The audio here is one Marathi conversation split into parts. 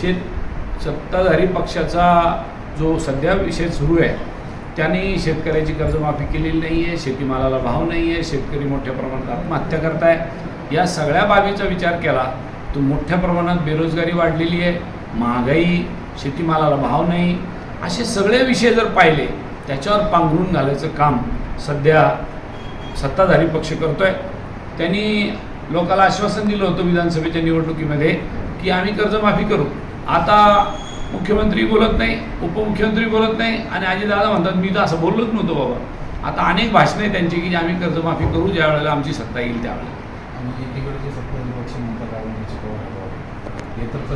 शेत सत्ताधारी पक्षाचा जो सध्या विषय सुरू आहे त्यांनी शेतकऱ्याची कर्जमाफी केलेली नाही आहे शेतीमालाला भाव नाही आहे शेतकरी मोठ्या प्रमाणात आत्महत्या करताय. या सगळ्या बाबीचा विचार केला तर मोठ्या प्रमाणात बेरोजगारी वाढलेली आहे महागाई शेतीमालाला भाव नाही असे सगळे विषय जर पाहिले त्याच्यावर पांघरून घालायचं काम सध्या सत्ताधारी पक्ष करतो आहे त्यांनी लोकाला आश्वासन दिलं होतं विधानसभेच्या निवडणुकीमध्ये की आम्ही कर्जमाफी करू. आता मुख्यमंत्री बोलत नाही उपमुख्यमंत्री बोलत नाही आणि अजितदादा म्हणतात मी तर असं बोललोच नव्हतो बाबा. आता अनेक भाषणं आहेत त्यांची की आम्ही कर्जमाफी करू ज्या वेळेला आमची सत्ता येईल त्यावेळेला.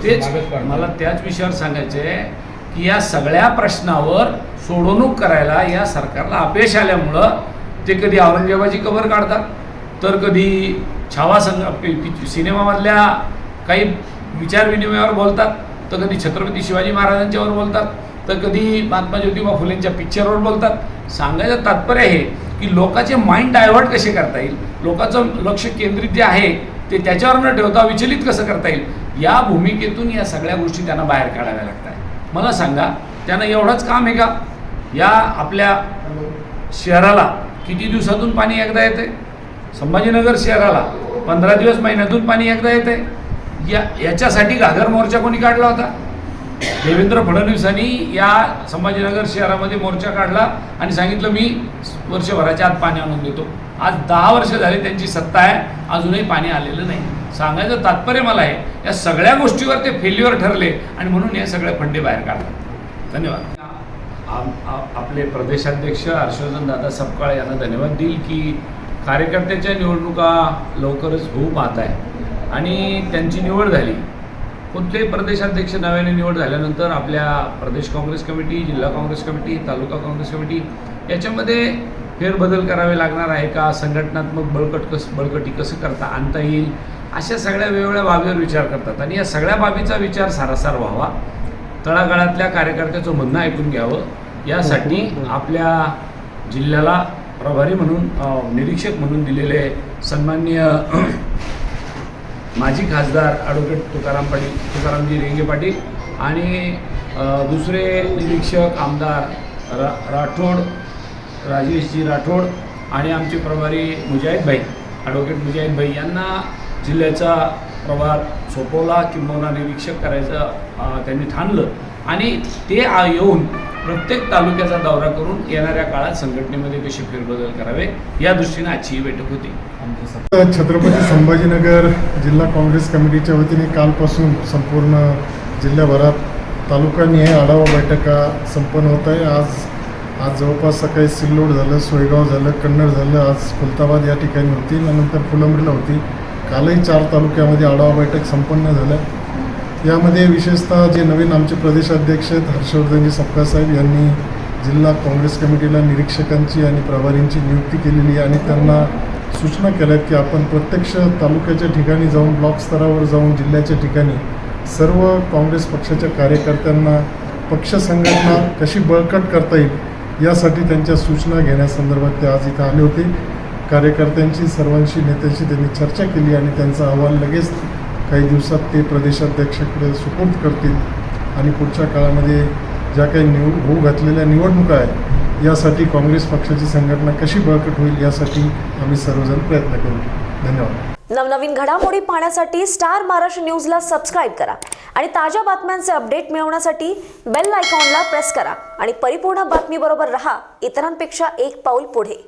तेच. मला त्याच विषयावर सांगायचं आहे की या सगळ्या प्रश्नावर सोडवणूक करायला या सरकारला अपयश आल्यामुळं ते कधी औरंगजेबाची कबर काढतात तर कधी छावा संघ सिनेमामधल्या काही विचारविनिमयावर बोलतात तर कधी छत्रपती शिवाजी महाराजांच्यावर बोलतात तर कधी महात्मा ज्योतिबा फुलेंच्या पिक्चरवर बोलतात. सांगायचं तात्पर्य आहे की लोकांचे माइंड डायव्हर्ट कसे करता येईल? लोकांचं लक्ष केंद्रित जे आहे ते त्याच्यावर न ठेवता विचलित कसं करता येईल? या भूमिकेतून या सगळ्या गोष्टी त्यांना बाहेर काढाव्या लागतात. मला सांगा त्यांना एवढंच काम आहे का? या आपल्या शहराला किती दिवसातून पाणी एकदा येते संभाजीनगर शहराला पंधरा दिवस महिन्यातून पाणी एकदा येते या याच्यासाठी घागर मोर्चा कोणी काढला होता? देवेंद्र फडणवीसांनी या संभाजीनगर शहरामध्ये मोर्चा काढला आणि सांगितलं मी वर्षभराच्या आत पाणी आणून देतो. आज दहा वर्ष झाले त्यांची सत्ता आहे अजूनही पाणी आलेलं नाही. सांगायचं तात्पर्य मला आहे या सगळ्या गोष्टीवर ते फेल्युअर ठरले आणि म्हणून हे सगळे फंडे बाहेर काढतात. धन्यवाद. आपले प्रदेशाध्यक्ष हर्षवर्धन दादा सपकाळ यांना धन्यवाद देईल की कार्यकर्त्याच्या निवडणुका लवकरच होऊ पाहत आहे आणि त्यांची निवड झाली. कुठलेही प्रदेशाध्यक्ष नव्याने निवड झाल्यानंतर आपल्या प्रदेश काँग्रेस कमिटी जिल्हा काँग्रेस कमिटी तालुका काँग्रेस कमिटी याच्यामध्ये फेरबदल करावे लागणार आहे का? संघटनात्मक बळकट कसं बळकटी कसं करता आणता येईल? अशा सगळ्या वेगवेगळ्या बाबीवर विचार करतात. आणि या सगळ्या बाबीचा विचार सारासार व्हावा. तळागाळातल्या कार्यकर्त्याचं म्हणणं ऐकून घ्यावं. यासाठी आपल्या जिल्ह्याला प्रभारी म्हणून निरीक्षक म्हणून दिलेले सन्माननीय माजी खासदार ॲडव्होकेट तुकाराम पाटील तुकारामजी रेंगे पाटील आणि दुसरे निरीक्षक आमदार रा राठोड राजेशजी राठोड आणि आमचे प्रभारी मुजाहिद भाई ॲडव्होकेट मुजाहिद भाई यांना जिल्ह्याचा प्रभार सोपवला किंबहुना निरीक्षक करायचं त्यांनी ठाणलं आणि ते येऊन प्रत्येक तालुक्याचा दौरा करून येणाऱ्या काळात संघटनेमध्ये कसे फेरबदल करावे या दृष्टीने आजची ही बैठक होती. छत्रपती संभाजीनगर जिल्हा काँग्रेस कमिटीच्या वतीने कालपासून संपूर्ण जिल्ह्याभरात तालुकानिहाय आढावा बैठका संपन्न होत आहे. आज आज जवळपास सकाळी सिल्लोड झालं सोयगाव झालं कन्नड झालं आज खुलताबाद या ठिकाणी होती नंतर फुलंब्रीला होती कालही चार तालुक्यामध्ये आढावा बैठक संपन्न झाल्या यामध्ये विशेषतः जे नवीन आमचे प्रदेशाध्यक्ष आहेत हर्षवर्धनजी सपकाळ साहेब यांनी जिल्हा काँग्रेस कमिटीला निरीक्षकांची आणि प्रभारींची नियुक्ती केलेली आहे आणि त्यांना सूचना केल्या आहेत की आपण प्रत्यक्ष तालुक्याच्या ठिकाणी जाऊन ब्लॉक स्तरावर जाऊन जिल्ह्याच्या ठिकाणी सर्व काँग्रेस पक्षाच्या कार्यकर्त्यांना पक्ष संघटना कशी बळकट करता येईल यासाठी त्यांच्या सूचना घेण्यासंदर्भात ते आज इथं आले होते. कार्यकर्त्यांची सर्वांशी नेत्यांशी त्यांनी चर्चा केली आणि त्यांचा अहवाल लगेच काही दिवसात ते प्रदेशाध्यक्षाकडे सुपूर्द करतील. आणि पुढच्या काळामध्ये ज्या काही निवड होऊ घातलेल्या निवडणुका आहेत यासाठी काँग्रेस पक्षाची संघटना कशी बळकट होईल यासाठी आम्ही सर्वजण प्रयत्न करू. धन्यवाद. नवनवीन घडामोडी पाहण्यासाठी स्टार महाराष्ट्र न्यूजला सबस्क्राईब करा आणि ताज्या बातम्यांचे अपडेट मिळवण्यासाठी बेल आयकॉनला प्रेस करा. आणि परिपूर्ण बातमीबरोबर रहा इतरांपेक्षा एक पाऊल पुढे.